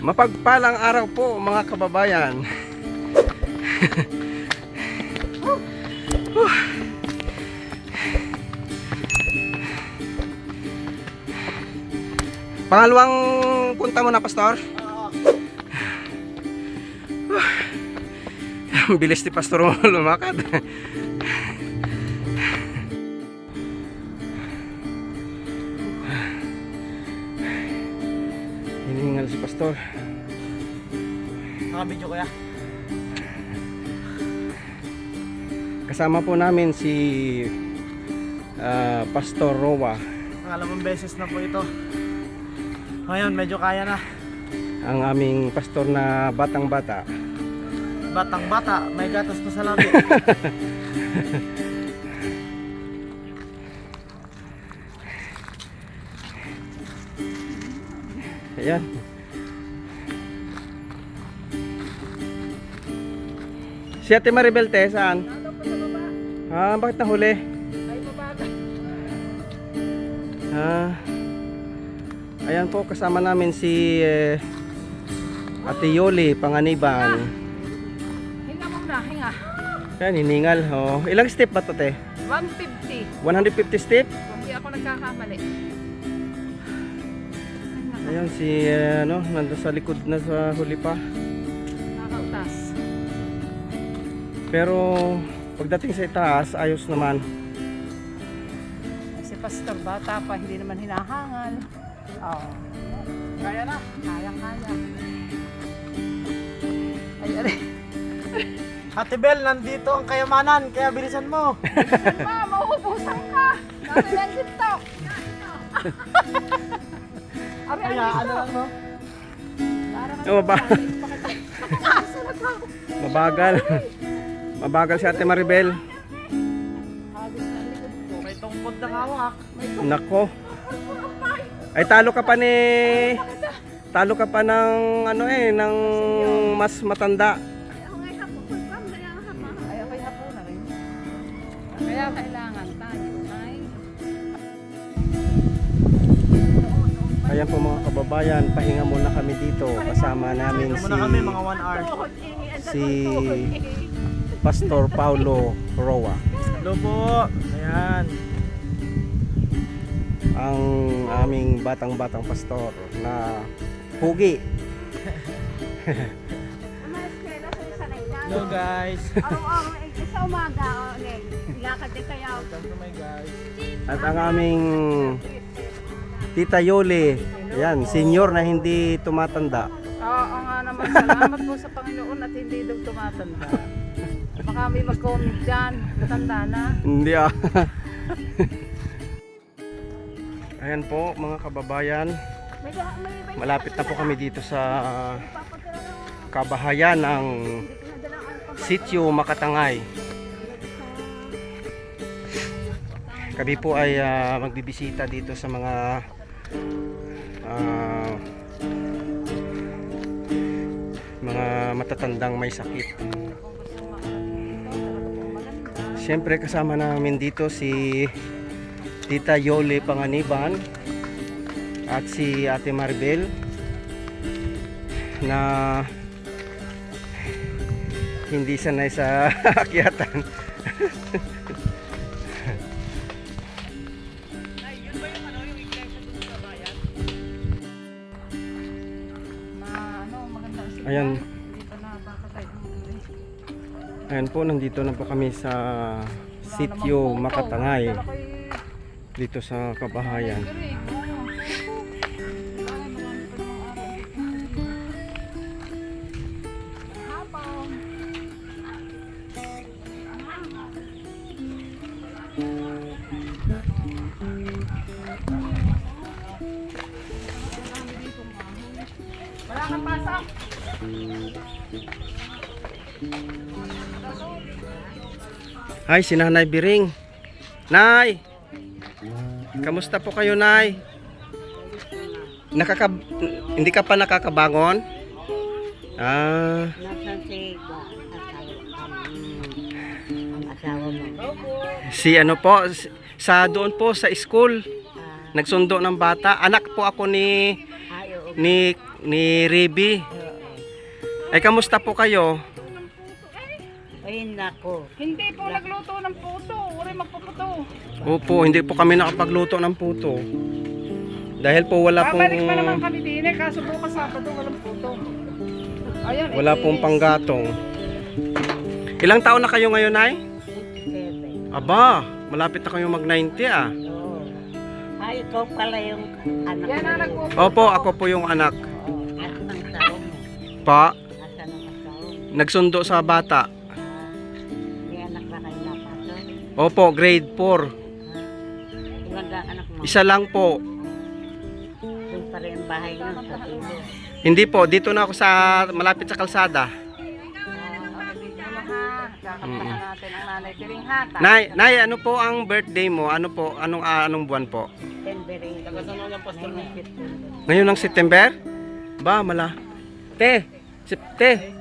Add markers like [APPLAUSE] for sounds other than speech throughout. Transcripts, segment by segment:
Mapagpalang araw po mga kababayan. Pangalawang punta mo na, Pastor? Ang bilis ni Pastor mo [LAUGHS] lumakad. Hiningal si Pastor. Nakabidyo kaya? Kasama po namin si ah, Pastor Rowa, Pangalawang beses na po ito. Ngayon, medyo kaya na. ang aming pastor na batang-bata. Batang bata, may gatas pa sa labi. [LAUGHS] Ayan. Si Ate Maribel te, saan? Ah, bakit nahuli? [LAUGHS] Ah, ayan po, kasama namin si eh, Ate Yoli, Panganiban. Hinga muna, hinga. Ayan, hiningal. Oh. Ilang step ba to, te? 150. 150 step? Hindi ako nagkakamali. Ayan, si, eh, ano, nandun sa likod na sa huli pa. Pero, pagdating sa itaas, ayos naman. Si Pastor Bata pa, hindi naman hinahangal. Oh. Kaya na. Kaya, kaya. Ay, ari. [LAUGHS] Ate Bel, nandito ang kayamanan, kaya bilisan mo. [LAUGHS] Ma, mauubusan ka. Dami yan dito. Ari, Kaya ano lang no? Parang Oh, ba-. [LAUGHS] Mabagal. Mabagal si Ate Maribel. May tungkod ng hawak. Nako. Ay talo ka pa ni Talo ka pa ng ano eh ng mas matanda. Kaya kailangan tayo ay Ayan po mga kababayan, pahinga muna kami dito. Kasama namin si muna kami, mga 1 hour. si Pastor Paulo Roa. Hello po. Ayan. Ang aming batang-batang pastor na pugi. Hello guys. [LAUGHS] Eh, sa umaga, oh, ne, lakad din kayo. Welcome to my guys. At ang aming Tita Yoli. Ayan, senior na hindi tumatanda. Oo nga naman, salamat po sa Panginoon at hindi daw tumatanda. Baka may mag-comment dyan, matanda na. Hindi ah. [LAUGHS] Ayan po mga kababayan, malapit na po kami dito sa kabahayan ng Sitio Makatangay. Kami po ay ah, magbibisita dito sa mga ah, mga matatandang may sakit. Siyempre kasama namin dito si Tita Yoli Panganiban at si Ate Maribel na hindi sanay sa [LAUGHS] akyatan. Ayan. Ayan po, nandito na po kami sa Sitio Makatangay dito sa kabahayan. Wala kang pasok. Hi, si Nanay Biring. Nay! Kamusta po kayo, Nay? Nakaka hindi ka pa nakakabangon? Ah, si ano po, sa doon po sa school. Nagsundo ng bata. Anak po ako ni ay, ni ni Riby. Ay, kamusta po kayo? Ay, nako. Hindi po nagluto ng puto. Uri magpuputo. Opo, hindi po kami nakapagluto ng puto. Dahil po wala pong Babalik pa naman kami din eh. Kaso bukas Sabado walang puto. Ayun, wala edi- pong panggatong. Ilang taon na kayo ngayon, Nay? Seven. Aba, malapit na kayo mag-90 ah. Oo. Ay, ikaw pala yung anak Yan ang. Opo, ako po yung anak. Oo. At ng tao mo. Pa, Asa ng asawa mo. nagsundo sa bata. Opo, grade 4. Ah, Ilan ka anak mo? Isa lang po. Doon pa rin ang bahay nyo sa tulo. Hindi po, dito na ako sa malapit sa kalsada. Nay, Nay, ano po ang birthday mo? Ano po? Anong ah, anong buwan po? Tenbering. Ngayon ng September? Ba, mala. Te, sep, te.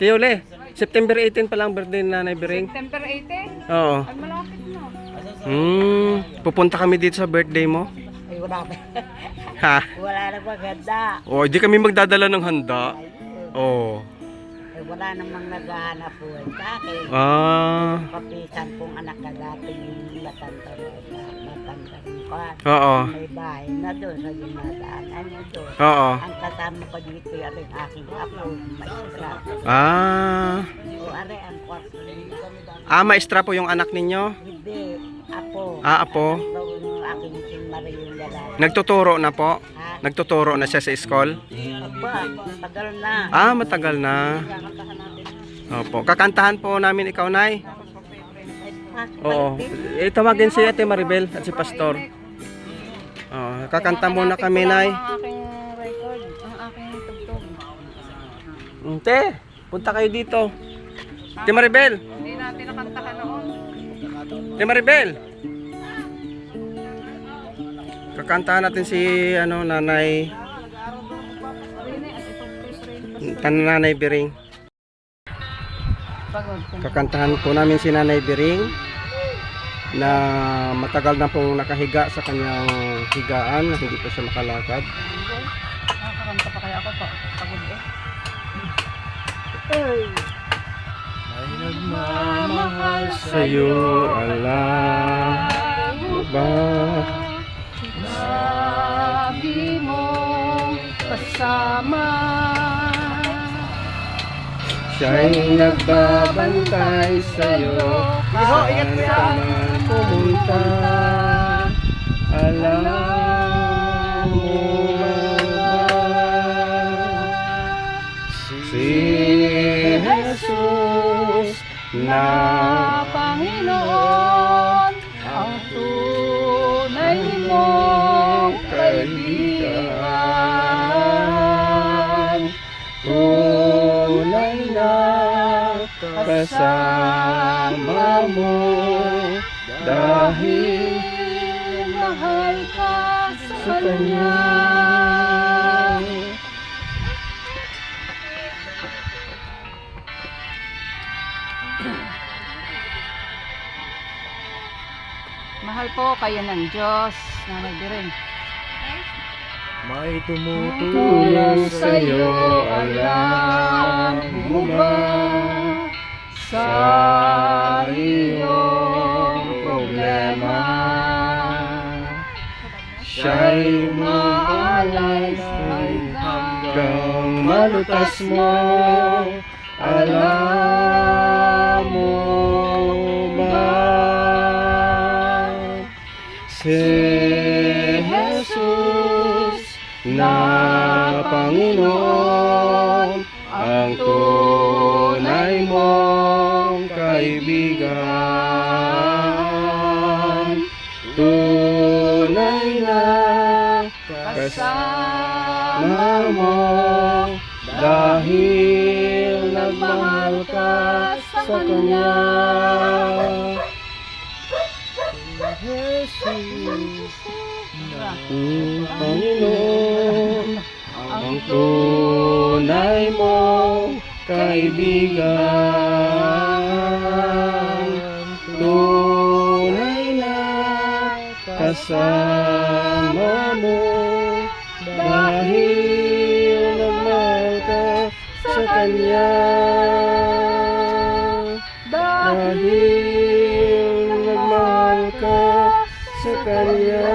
Tiyole, September 18 pa lang birthday ni Nanay Bering. September 18. Oo. Ay malapit na. Hmm, pupunta kami dito sa birthday mo. Ay, wala na. Ha? Wala na maganda. Oh, di kami magdadala ng handa. Oh. Ay, wala namang naghahanap buhay sa akin. Ah. Kapisan kong anak na dati yung matanda na matanda ng kwan. Oo. May bahay na doon sa dinadaanan niya doon. Oo. Ang kasama ko dito ay ang aking apo, maestra. Ah. O are ang kwarto niya. Ah, maestra po yung anak ninyo? Hindi, apo. Ah, apo. Yung aking yung lalaki. Nagtuturo na po? Ha? Nagtuturo na siya sa school? Aba, tagal na. Ah, matagal na. Opo. Kakantahan po namin ikaw, Nay. Ay, pas- Oo. Eh, tawagin si Ate Maribel at si Pastor. Oo. Kakanta muna kami, Nay. Ang aking record. Ang aking tugtog. Mm, Te, punta kayo dito. Te Maribel. Hindi natin nakantahan noon. Te Maribel. Kakantahan natin si ano Nanay Nanay Biring. Pagod. Kakantahan po namin si Nanay Biring na matagal na pong nakahiga sa kanyang higaan na hindi po siya makalakad. Nakakanta pa kaya ako pa. Pagod eh. May nagmamahal Sa iyo, Allah, ba? Sabi mo kasama Siya'y nagbabantay sa'yo Saan ka man pumunta Alam mo ba? Si Jesus na Panginoon ang tunay mong kaibigan. Tunay na kasama mo Dahil mahal ka sa Kanya. Mahal po kayo ng Diyos, Nanay Biring. May tumutulong Tulong sa'yo, alam mo ba sa iyong Siya'y maalay hanggang malutas mo. Alam mo ba? Si Jesus na Panginoon kasama mo dahil nagmahal ka sa Kanya. Jesus, ang Panginoon, ang tunay mong kaibigan, tunay na kasama mo dahil Kanya. Dahil nagmahal ka sa Kanya.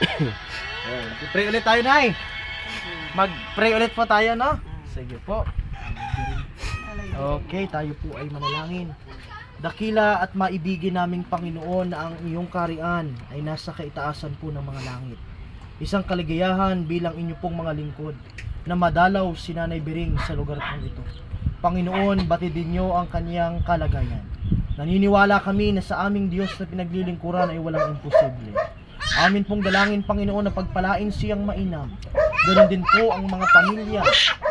[COUGHS] Pray ulit tayo, Nay. Mag-pray ulit po tayo, no? Sige po. Okay, tayo po ay manalangin. Dakila at maibigin naming Panginoon na ang iyong karian ay nasa kaitaasan po ng mga langit. Isang kaligayahan bilang inyo pong mga lingkod na madalaw si Nanay Biring sa lugar pong ito. Panginoon, batidin niyo ang kaniyang kalagayan. Naniniwala kami na sa aming Diyos na pinaglilingkuran ay walang imposible. Amin pong dalangin, Panginoon, na pagpalain siyang mainam. Ganon din po ang mga pamilya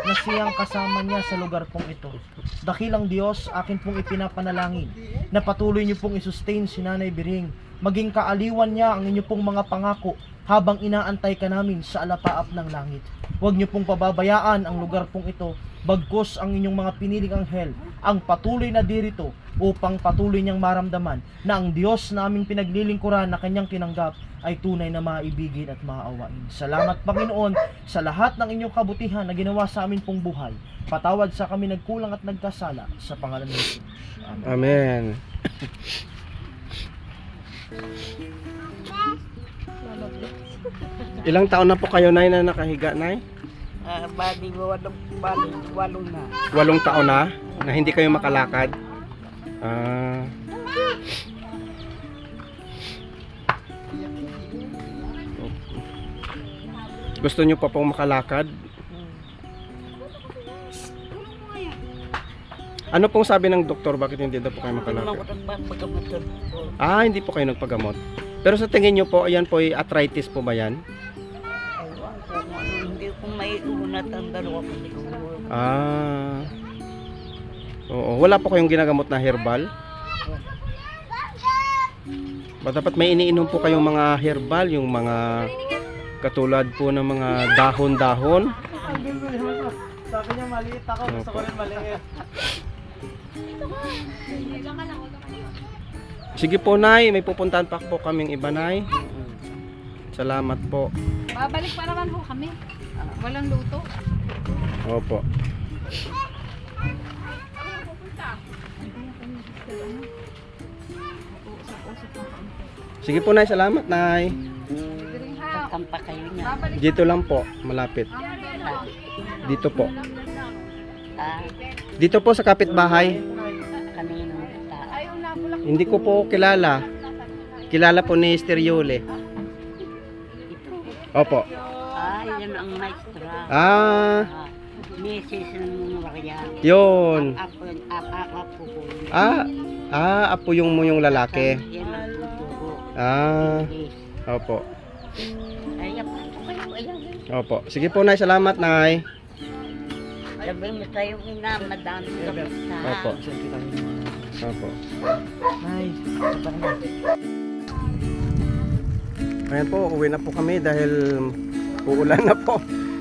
na siyang kasama niya sa lugar pong ito. Dakilang Diyos, akin pong ipinapanalangin na patuloy niyo pong isustain si Nanay Biring. Maging kaaliwan niya ang inyo pong mga pangako habang inaantay ka namin sa alapaap ng langit. Huwag niyo pong pababayaan ang lugar pong ito bagkos ang inyong mga piniling anghel ang patuloy na dirito upang patuloy niyang maramdaman na ang Diyos na aming pinaglilingkuran na kanyang tinanggap ay tunay na maibigin at maaawain. Salamat Panginoon sa lahat ng inyong kabutihan na ginawa sa amin pong buhay. Patawad sa kami nagkulang at nagkasala sa pangalan ng Jesus. Amen. Amen. Ilang taon na po kayo, Nay, na nakahiga, Nay? Ah, bali, walong, bali, walong na. Walong taon na na hindi kayo makalakad. Ah. Gusto niyo pa pong makalakad? Ano pong sabi ng doktor bakit hindi daw po kayo makalakad? magamotor. Ah, hindi po kayo nagpagamot. Pero sa tingin niyo po, ayan po ay arthritis po ba yan? Ano, hindi ko may unat ang dalawa ko. Ah. Oo, wala po kayong ginagamot na herbal? Ba dapat may iniinom po kayong mga herbal, yung mga katulad po ng mga dahon-dahon. Sabi niya maliit ako, gusto ko rin maliit. Sige po, Nay, may pupuntahan pa po kaming iba, Nay. Salamat po. Babalik pa naman po kami. Walang luto. Opo. Sige po, Nay, salamat, Nay. Tatampa kayo niya. Dito lang po, malapit. Dito po. Ah, Dito po sa kapitbahay. kanino ta. Hindi ko po kilala. Kilala po ni Steriole. Ito. Opo. Ah, yan ang maestra. Ah, Ah, Mrs. ng Maria. yun. Apo, apo, apo ko. Ah, ah, apo yung mo yung lalaki. Ah, opo. Opo. Sige po, Nay. Salamat, Nay. Sabi mo tayo ina, madami ka. Opo. Opo. Nice. Punta ka na. Ayan po, uwi na po kami dahil uulan na po.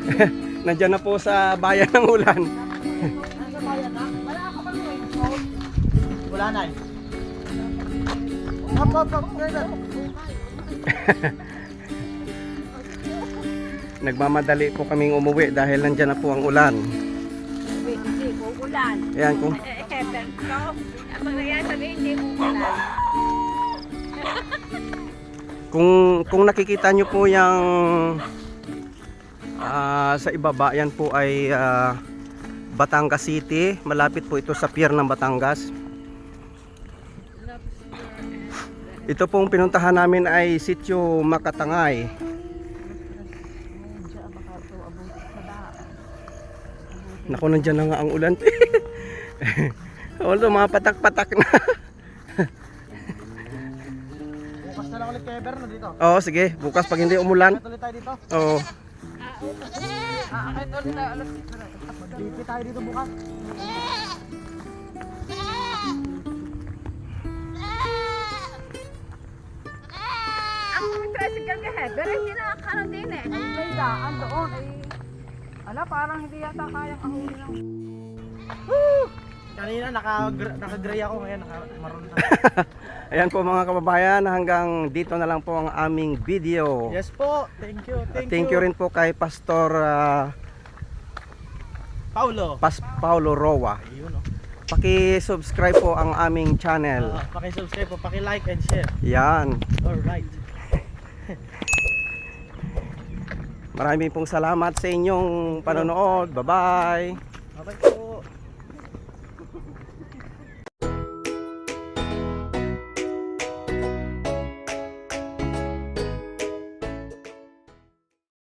[LAUGHS] Nandiyan na po sa bayan ng ulan. Wala na eh. Hop, hop, hop. Nagmamadali po kaming umuwi dahil nandiyan na po ang ulan. Hindi po ulan. Ayan kung Eh, eh, pero ang mangyayari sabihin hindi po ulan. kung kung nakikita nyo po yung ah, sa ibaba, yan po ay ah, Batangas City. Malapit po ito sa pier ng Batangas. Ito pong pinuntahan namin ay Sitio Makatangay. Naku, nandyan na nga ang ulan. [LAUGHS] Although, mga patak-patak na. Bukas na lang ulit kay Eber na dito. Oo, sige. Bukas pag hindi umulan. Tuloy tayo dito. Oo. Ah, kahit ulit na alas. Lipi tayo dito bukas. Ang tricycle ka head, pero hindi nakakano din eh. Ang may daan doon ay... Ala, parang hindi yata kayang kahuli ng... Kanina naka, naka-gray ako, ngayon naka-maroon na. [LAUGHS] Ayan po mga kababayan, hanggang dito na lang po ang aming video. yes po, thank you, thank, Thank you rin po kay Pastor ah, Paulo. Pas Paulo Roa. Ayun oh. Paki-subscribe po ang aming channel. Uh, paki-subscribe po, paki-like and share. Yan. Alright. [LAUGHS] Maraming pong salamat sa inyong panonood. Bye-bye.